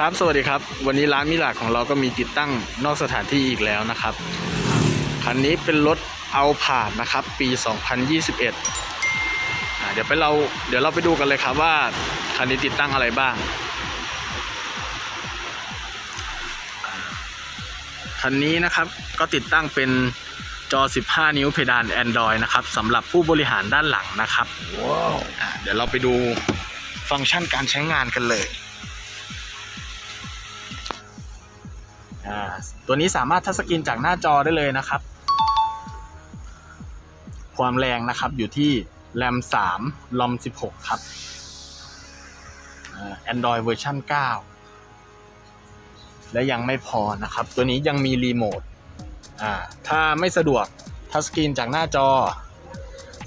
ครับสวัสดีครับ วันนี้ร้านมิลาดของเราก็มีติดตั้งนอกสถานที่อีกแล้วนะครับคันนี้เป็นรถเอาผ่านนะครับ ปี 2021อ่าเดี๋ยวไปเราเดี๋ยวเราไปดูกันเลยครับว่าคันนี้ติดตั้งอะไรบ้างคันนี้นะครับก็ติดตั้งเป็นจอ 15 นิ้วเพดาน Android นะครับสำหรับผู้บริหารด้านหลังนะครับอ่าเดี๋ยวเราไปดูฟังก์ชันการใช้งานกันเลย ตัวนี้สามารถทัชสกรีนจากหน้าจอได้เลยนะครับ ความแรงนะครับอยู่ที่แรม3ลอม16 ครับ Android เวอร์ชัน9 และยังไม่พอนะครับ ตัวนี้ยังมีรีโมทถ้าไม่สะดวกทัชสกรีนจากหน้าจอ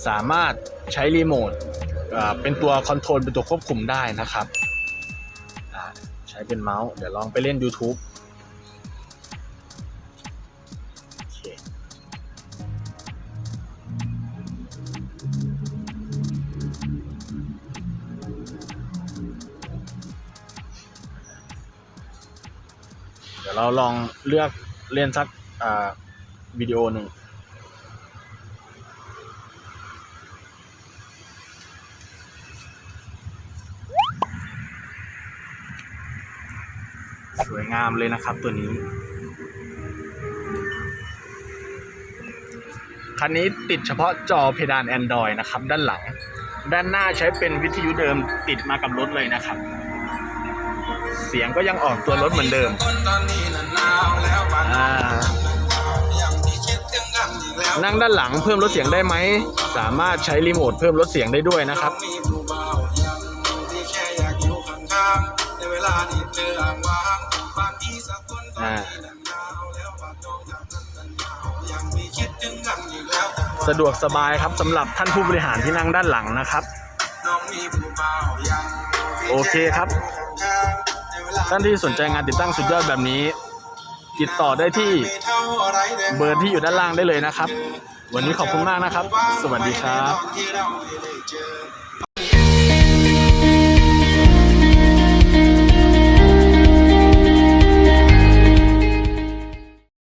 สามารถใช้รีโมทเป็นตัวคอนโทรลเป็นตัวควบคุมได้นะครับ ใช้เป็นเมาส์ เดี๋ยวลองไปเล่น YouTube เดี๋ยวเราลองเลือกเล่นสักวิดีโอหนึ่งสวยงามเลยนะครับตัวนี้ คันนี้ติดเฉพาะจอเพดาน Android นะครับ ด้านหลัง ด้านหน้าใช้เป็นวิทยุเดิมติดมากับรถเลยนะครับ เสียงก็ยังออกตัวรถเหมือนเดิมนั่งด้านหลังเพิ่มลดเสียงได้ไหม สามารถใช้รีโมทเพิ่มลดเสียงได้ด้วยนะครับสะดวกสบายครับสำหรับท่านผู้บริหารที่นั่งด้านหลังนะครับ โอเคครับ ท่านที่สนใจงานติดตั้งสุดยอดแบบนี้ ติดต่อได้ที่เบอร์ที่อยู่ด้านล่างได้เลยนะครับ วันนี้ขอบคุณมากนะครับ สวัสดีครับ